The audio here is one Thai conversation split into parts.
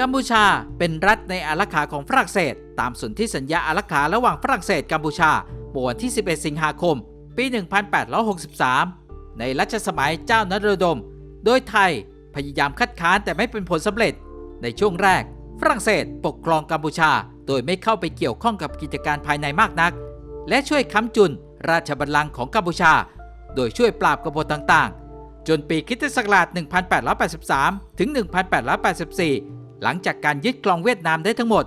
กัมพูชาเป็นรัฐในอารักขาของฝรั่งเศส ตามสนธิสัญญาอารักขาระหว่างฝรั่งเศสกัมพูชาเมื่อวันที่ 11 สิงหาคม ปี 1863 ในรัชสมัยเจ้านรดม โดยไทยพยายามคัดค้านแต่ไม่เป็นผลสำเร็จ ในช่วงแรก ฝรั่งเศสปกครองกัมพูชา โดยไม่เข้าไปเกี่ยวข้องกับกิจการภายในมากนัก และช่วยค้ำจุนราชบัลลังก์ของกัมพูชา โดยช่วยปราบกบฏต่างๆ จนปีคริสตศักราช 1883 ถึง 1884 หลังจากการยึดครองเวียดนามได้ทั้งหมด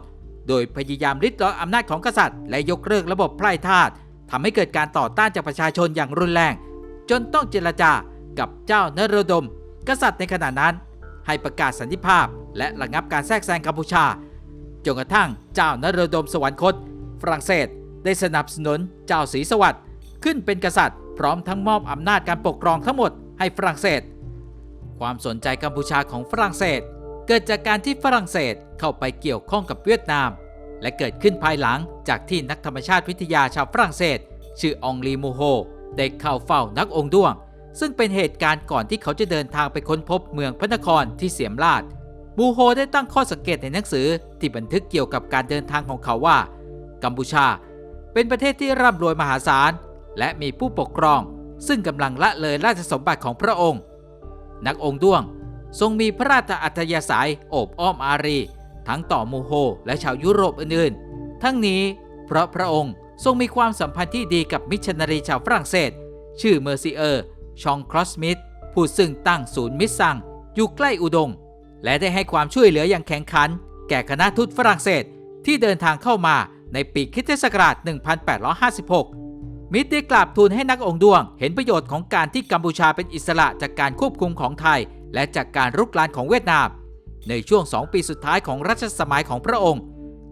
โดยพยายามริดรอนอำนาจของกษัตริย์ และยกเลิกระบบไพร่ทาสทำให้เกิดการต่อต้านจากประชาชนอย่างรุนแรง จนต้องเจรจากับเจ้านรดม กษัตริย์ในขณะนั้น ให้ประกาศสันติภาพ และระงับการแทรกแซงกัมพูชาจนกระทั่งเจ้านรดมสวรรคต ฝรั่งเศสได้สนับสนุนเจ้าศรีสวัสดิ์ขึ้นเป็นกษัตริย์ พร้อมทั้งมอบอำนาจการปกครองทั้งหมดให้ฝรั่งเศส ความสนใจกัมพูชาของฝรั่งเศส เกิดจากการที่ฝรั่งเศสเข้าไปเกี่ยวข้องกับเวียดนาม และเกิดขึ้นภายหลังจากที่นักธรรมชาติวิทยาชาวฝรั่งเศส ชื่อองลีมูโฮได้เข้าเฝ้านักองค์ด้วง ซึ่งเป็นเหตุการณ์ก่อนที่เขาจะเดินทางไปค้นพบเมืองพระนครที่เสียมราชมูโฮได้ตั้งข้อสังเกตในหนังสือที่บันทึกเกี่ยวกับการเดินทางของเขาว่า กัมพูชา เป็นประเทศที่ร่ำรวยมหาศาล และมีผู้ปกครอง ซึ่งกำลังละเลยราชสมบัติของพระองค์ นักองค์ด้วง ทรงมีพระราชอัธยาศัยโอบอ้อมอารี ทั้งต่อมูโฮและชาวยุโรปอื่นๆ ทั้งนี้เพราะพระองค์ทรงมีความสัมพันธ์ที่ดีกับมิชชันนารีชาวฝรั่งเศส ชื่อเมอร์ซิเออร์ ชองครอสมิธผู้ซึ่งตั้งศูนย์มิสซัง อยู่ใกล้อุดง และได้ให้ความช่วยเหลืออย่างแข็งขัน แก่คณะทูตฝรั่งเศสที่เดินทางเข้ามาในปีคริสตศักราช 1856 มิตรได้กราบทูลให้นักองค์ดวง เห็นประโยชน์ของการที่กัมพูชาเป็นอิสระจากการควบคุมของไทย และจากการรุกรานของเวียดนาม ในช่วงสองปีสุดท้ายของรัชสมัยของพระองค์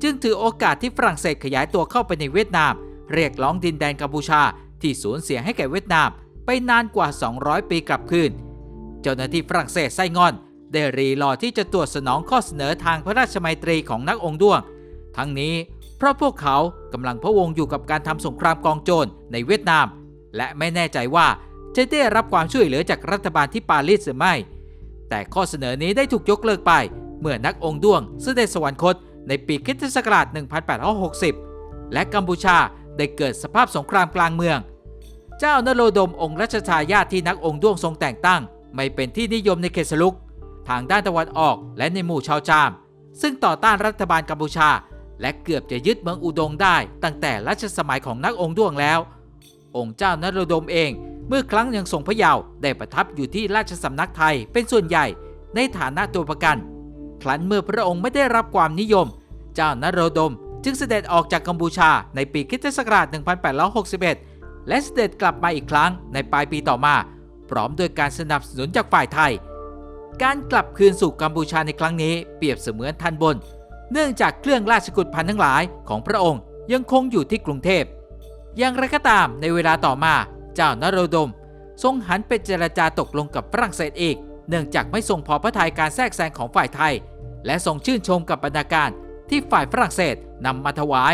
จึงถือโอกาสที่ฝรั่งเศสขยายตัวเข้าไปในเวียดนาม เรียกร้องดินแดนกัมพูชาที่สูญเสียให้แก่เวียดนาม ไปนานกว่า 200 ปีกลับคืน เจ้าหน้าที่ฝรั่งเศสไส้งอน ได้รีรอที่จะตรวจสนองข้อเสนอทางพระราชมัยตรีของนักองค์ด้วง ทั้งนี้เพราะพวกเขากำลังพะวงอยู่กับการทำสงครามกองโจรในเวียดนาม และไม่แน่ใจว่าจะได้รับความช่วยเหลือจากรัฐบาลที่ปารีสหรือไม่ แต่ข้อเสนอนี้ได้ถูกยกเลิกไป เมื่อนักองค์ด้วงเสด็จสวรรคตในปีคริสตศักราช1860 และกัมพูชาได้เกิดสภาพสงครามกลางเมือง เจ้านโรดมองค์รัชทายาทที่นักองค์ด้วงทรงแต่งตั้ง ไม่เป็นที่นิยมในเขตสลุก ทางด้านตะวันออกและในหมู่ชาวจาม ซึ่งต่อต้านรัฐบาลกัมพูชา และเกือบจะยึดเมืองอุดงได้ ตั้งแต่รัชสมัยของนักองค์ด้วงแล้ว องค์เจ้านโรดมเอง เมื่อครั้งยังทรงพระเยาว์ได้ประทับอยู่ที่ราชสำนักไทยเป็นส่วนใหญ่ในฐานะตัวประกัน ครั้นเมื่อพระองค์ไม่ได้รับความนิยม เจ้านโรดมจึงเสด็จออกจากกัมพูชาในปีคริสตศักราช 1861 และเสด็จกลับมาอีกครั้งในปลายปีต่อมา พร้อมโดยการสนับสนุนจากฝ่ายไทย การกลับคืนสู่กัมพูชาในครั้งนี้เปรียบเสมือนทันบน เนื่องจากเครื่องราชกุฏพันทั้งหลายของพระองค์ยังคงอยู่ที่กรุงเทพอย่างไรก็ตามในเวลาต่อมา เจ้านโรดม ทรงหันไปเจรจาตกลงกับฝรั่งเศสอีก เนื่องจากไม่ทรงพอพระทัยการแทรกแซงของฝ่ายไทย และทรงชื่นชมกับบรรณาการที่ฝ่ายฝรั่งเศสนำมาถวาย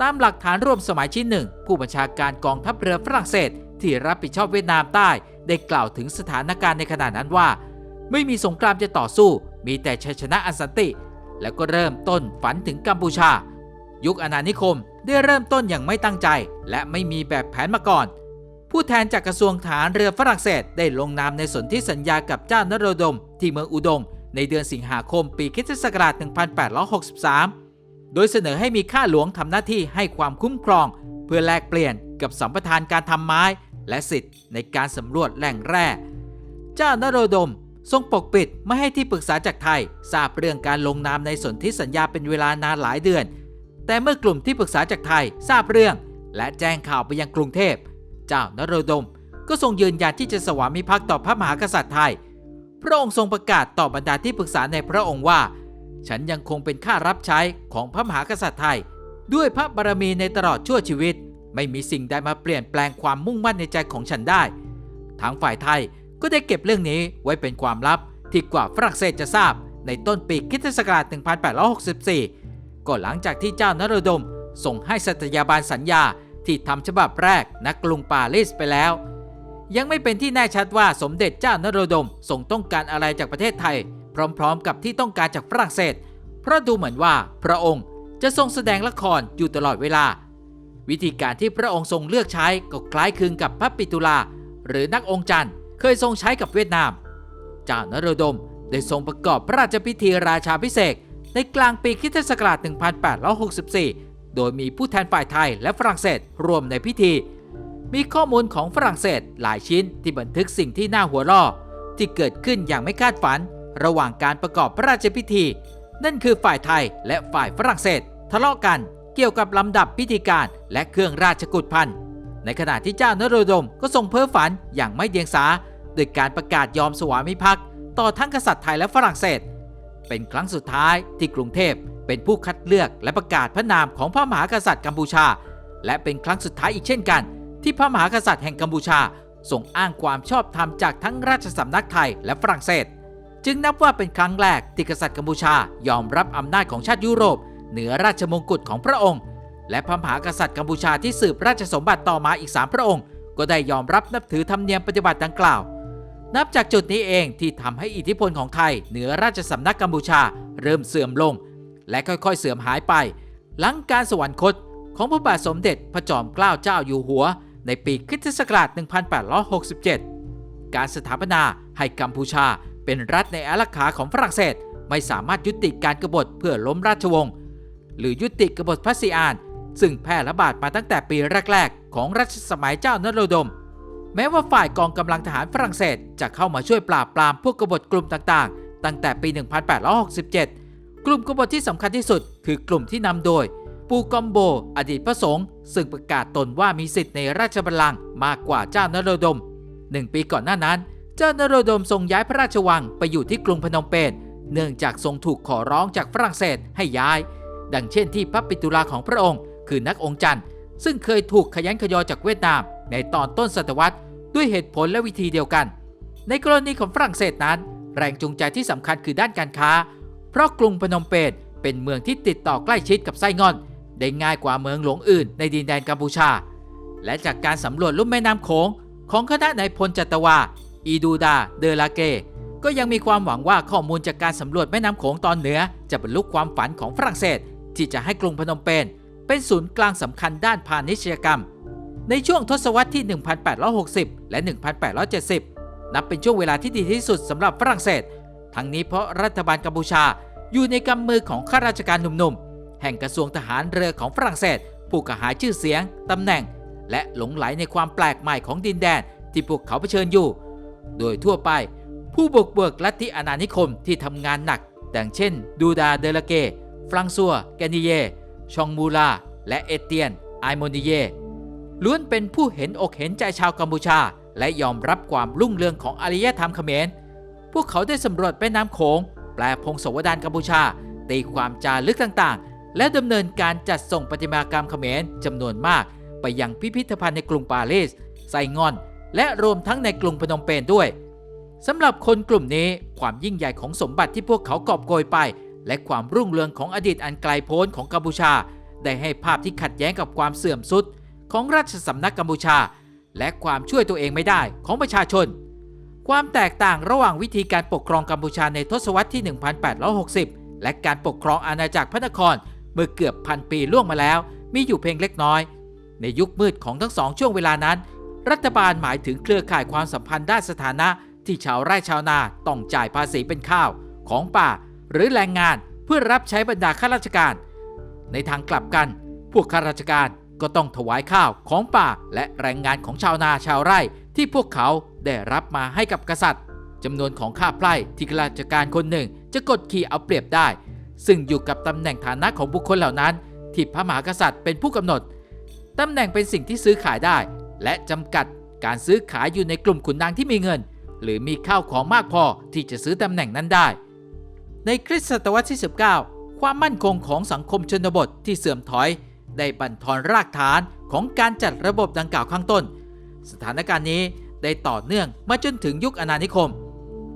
ตามหลักฐานร่วมสมัยชิ้นหนึ่ง ผู้บัญชาการกองทัพเรือฝรั่งเศสที่รับผิดชอบเวียดนามใต้ได้กล่าวถึงสถานการณ์ในขณะนั้นว่า ไม่มีสงครามจะต่อสู้ มีแต่ชัยชนะอันสันติ แล้วก็เริ่มต้นฝันถึงกัมพูชา ยุคอาณานิคมได้เริ่มต้นอย่างไม่ตั้งใจ และไม่มีแบบแผนมาก่อน ผู้แทนจากกระทรวงฐานเรือฝรั่งเศสได้ลงนามในสนธิสัญญากับเจ้านโรดม ที่เมืองอุดง ในเดือนสิงหาคมปีคริสตศักราช1863 โดยเสนอให้มีข้าหลวงทำหน้าที่ให้ความคุ้มครอง เพื่อแลกเปลี่ยนกับสัมปทานการทำไม้และสิทธิ์ในการสำรวจแหล่งแร่ เจ้านโรดมทรงปกปิดไม่ให้ที่ปรึกษาจากไทย ทราบเรื่องการลงนามในสนธิสัญญาเป็นเวลานานหลายเดือน แต่เมื่อกลุ่มที่ปรึกษาจากไทยทราบเรื่อง และแจ้งข่าวไปยังกรุงเทพ เจ้านโรดม ก็ทรงยืนยันที่จะสวามิภักดิ์ต่อพระมหากษัตริย์ไทย พระองค์ทรงประกาศต่อบรรดาที่ปรึกษาในพระองค์ว่า ฉันยังคงเป็นข้ารับใช้ของพระมหากษัตริย์ไทย ด้วยพระบารมีในตลอดชั่วชีวิต ไม่มีสิ่งใดมาเปลี่ยนแปลงความมุ่งมั่นในใจของฉันได้ ทางฝ่ายไทยก็ได้เก็บเรื่องนี้ไว้เป็นความลับที่กว่าฝรั่งเศสจะทราบ ในต้นปีคิศักราช 1864 ก็หลังจากที่เจ้านโรดมส่งให้สัตยาบาลสัญญา ที่ทำฉบับแรกณกรุงปารีสไปแล้ว ยังไม่เป็นที่แน่ชัดว่าสมเด็จเจ้านโรดมทรงต้องการอะไรจากประเทศไทย พร้อมๆ กับที่ต้องการจากฝรั่งเศส เพราะดูเหมือนว่าพระองค์จะทรงแสดงละครอยู่ตลอดเวลา วิธีการที่พระองค์ทรงเลือกใช้ก็คล้ายคลึงกับพระปิตุลา หรือนักองค์จันทร์เคยทรงใช้กับเวียดนาม เจ้านโรดมได้ทรงประกอบพระราชพิธีราชาพิเศษในกลางปีคิศักราช 1864 โดยมีผู้แทนฝ่ายไทยและฝรั่งเศสรวมในพิธี มีข้อมูลของฝรั่งเศสหลายชิ้นที่บันทึกสิ่งที่น่าหัวเราะที่เกิดขึ้นอย่างไม่คาดฝัน ระหว่างการประกอบพระราชพิธี นั่นคือฝ่ายไทยและฝ่ายฝรั่งเศส ทะเลาะกันเกี่ยวกับลำดับพิธีการและเครื่องราชกุฏพันธ์ในขณะที่เจ้านโรดมก็ทรงเพ้อฝันอย่างไม่เดียงสาโดยการประกาศยอมสวามิภักดิ์ต่อทั้งกษัตริย์ไทยและฝรั่งเศส เป็นครั้งสุดท้ายที่กรุงเทพ เป็นผู้คัดเลือกและประกาศพระนามของพระมหากษัตริย์กัมพูชา และเป็นครั้งสุดท้ายอีกเช่นกัน ที่พระมหากษัตริย์แห่งกัมพูชาทรงอ้างความชอบธรรมจากทั้งราชสำนักไทยและฝรั่งเศส จึงนับว่าเป็นครั้งแรกที่กษัตริย์กัมพูชายอมรับอำนาจของชาติยุโรป เหนือราชมงกุฎของพระองค์ และพระมหากษัตริย์กัมพูชาที่สืบราชสมบัติต่อมาอีก 3 พระองค์ ก็ได้ยอมรับนับถือธรรมเนียมปฏิบัติดังกล่าว นับจากจุดนี้เองที่ทำให้อิทธิพลของไทยเหนือราชสำนักกัมพูชาเริ่มเสื่อมลง และค่อยๆเสื่อมหายไป หลังการสวรรคตของพระบาทสมเด็จพระจอมเกล้าเจ้าอยู่หัว ในปีคริสตศักราช1867 การสถาปนาให้กัมพูชาเป็นรัฐในอารักขาของฝรั่งเศสไม่สามารถยุติการกบฏเพื่อล้มราชวงศ์หรือยุติกบฏพัสซีอาน ซึ่งแพร่ระบาดมาตั้งแต่ปีแรกๆ ของรัชสมัยเจ้านโรดม แม้ว่าฝ่ายกองกำลังทหารฝรั่งเศสจะเข้ามาช่วยปราบปรามพวกกบฏกลุ่มต่างๆ ตั้งแต่ปี 1867 กลุ่มกบฏที่สำคัญที่สุด คือกลุ่มที่นำโดย ปูกอมโบ อดีตพระสงฆ์ซึ่งประกาศตนว่ามีสิทธิ์ในราชบัลลังก์มากกว่าเจ้านโรดมหนึ่งปีก่อนหน้านั้น เจ้านโรดมทรงย้ายพระราชวังไปอยู่ที่กรุงพนมเปญเนื่องจากทรงถูกขอร้องจากฝรั่งเศสให้ย้าย ดังเช่นที่พระปิตุลาของพระองค์ คือนักองค์จันทร์ ซึ่งเคยถูกขยันขยอจากเวียดนาม ในตอนต้นศตวรรษ ด้วยเหตุผลและวิธีเดียวกัน ในกรณีของฝรั่งเศสนั้น แรงจูงใจที่สำคัญคือด้านการค้า เพราะกรุงพนมเปญเป็นเมืองที่ติดต่อใกล้ชิดกับไส้งอน ได้ง่ายกว่าเมืองหลวงอื่นในดินแดนกัมพูชา และจากการสำรวจลุ่มแม่น้ำโขงของคณะนายพลจัตวา อีดูดา เดลาเก ก็ยังมีความหวังว่าข้อมูลจากการสำรวจแม่น้ำโขงตอนเหนือ จะบรรลุความฝันของฝรั่งเศส ที่จะให้กรุงพนมเปญเป็นศูนย์กลางสำคัญด้านพาณิชยกรรม ในช่วงทศวรรษที่ 1860 และ 1870 นับเป็นช่วงเวลาที่ดีที่สุดสำหรับฝรั่งเศส ทั้งนี้เพราะรัฐบาลกัมพูชาอยู่ในกำมือของข้าราชการหนุ่มๆ แห่งกระทรวงทหารเรือของฝรั่งเศส ผู้กระหายชื่อเสียงตำแหน่ง และหลงไหลในความแปลกใหม่ของดินแดนที่พวกเขาเผชิญอยู่ โดยทั่วไป ผู้บุกเบิกลัทธิอาณานิคมที่ทำงานหนักดังเช่น ดูดาเดลเก ฟรังซัว แกนิเย ชองมูลา และเอเตียน ไอโมนิเย ล้วนเป็นผู้เห็นอกเห็นใจชาวกัมพูชา และยอมรับความรุ่งเรืองของอารยธรรมเขมร พวกเขาได้สำรวจแม่น้ำโขง แปลพงศาวดารกัมพูชา ตีความจารึกต่างๆ และดำเนินการจัดส่งประติมากรรมเขมรจำนวนมาก ไปยังพิพิธภัณฑ์ในกรุงปารีส ไซงอน และรวมทั้งในกรุงพนมเปญด้วยสำหรับคนกลุ่มนี้ความยิ่งใหญ่ของสมบัติที่พวกเขากอบโกยไป และความรุ่งเรืองของอดีตอันไกลโพ้นของกัมพูชา ได้ให้ภาพที่ขัดแย้งกับความเสื่อมทรุด ของราชสำนักกัมพูชา และความช่วยตัวเองไม่ได้ของประชาชน ความแตกต่างระหว่างวิธีการปกครองกัมพูชาในทศวรรษที่ 1860 และการปกครองอาณาจักรพระนครเมื่อเกือบพันปีล่วงมาแล้ว มีอยู่เพียงเล็กน้อย ในยุคมืดของทั้งสองช่วงเวลานั้น รัฐบาลหมายถึงเครือข่ายความสัมพันธ์ด้านสถานะที่ชาวไร่ชาวนาต้องจ่ายภาษีเป็นข้าวของป่า หรือแรงงานเพื่อรับใช้บรรดาข้าราชการ ในทางกลับกัน พวกข้าราชการก็ต้องถวายข้าวของป่าและแรงงานของชาวนาชาวไร่ ที่พวกเขาได้รับมาให้กับกษัตริย์จำนวนของข้าไพร่ที่ข้าราชการคนหนึ่งจะกดขี่เอาเปรียบได้ ซึ่งอยู่กับตำแหน่งฐานะของบุคคลเหล่านั้น ที่พระมหากษัตริย์เป็นผู้กำหนดตำแหน่งเป็นสิ่งที่ซื้อขายได้ และจำกัดการซื้อขายอยู่ในกลุ่มขุนนางที่มีเงิน หรือมีข้าวของมากพอที่จะซื้อตำแหน่งนั้นได้ ในคริสตศตวรรษที่ 19 ความมั่นคงของสังคมชนบทที่เสื่อมถอย ได้บั่นทอนรากฐานของการจัดระบบดังกล่าวข้างต้น สถานการณ์นี้ได้ต่อเนื่องมาจนถึงยุคอาณานิคม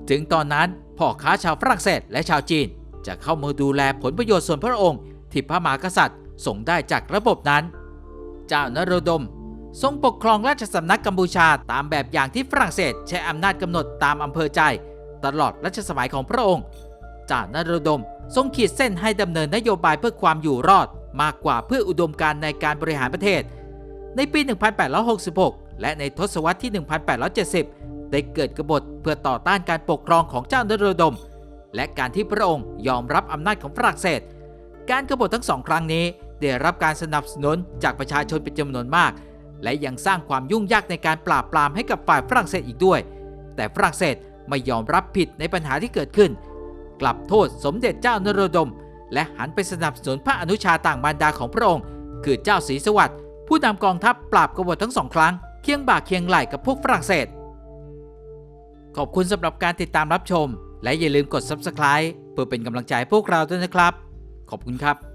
ถึงตอนนั้นพ่อค้าชาวฝรั่งเศสและชาวจีน จะเข้ามาดูแลผลประโยชน์ส่วนพระองค์ที่พระมหากษัตริย์ส่งได้จากระบบนั้น เจ้านโรดม ทรงปกครองราชสำนักกัมพูชาตามแบบอย่างที่ฝรั่งเศสใช้อำนาจกำหนดตามอำเภอใจ ตลอดรัชสมัยของพระองค์เจ้านโรดมทรงขีดเส้นให้ดำเนินนโยบายเพื่อความอยู่รอด มากกว่าเพื่ออุดมการในการบริหารประเทศ ในปี 1866 และในทศวรรษที่ 1870 ได้เกิดกบฏเพื่อต่อต้านการปกครองของเจ้านโรดม และการที่พระองค์ยอมรับอำนาจของฝรั่งเศส การกบฏทั้งสองครั้งนี้ได้รับการสนับสนุนจากประชาชนเป็นจำนวนมาก และยังสร้างความยุ่งยากในการปราบปรามให้กับฝ่ายฝรั่งเศสอีกด้วย แต่ฝรั่งเศสไม่ยอมรับผิดในปัญหาที่เกิดขึ้น กลับโทษสมเด็จเจ้านโรดม และหันไปสนับสนุนพระอนุชาต่างมารดาของพระองค์ คือเจ้าศรีสวัสดิ์ผู้นำกองทัพปราบกบฏทั้งสองครั้ง เคียงบ่าเคียงไหล่กับพวกฝรั่งเศส ขอบคุณสำหรับการติดตามรับชม และอย่าลืมกด Subscribe เพื่อเป็นกำลังใจให้พวกเราด้วยนะครับ ขอบคุณครับ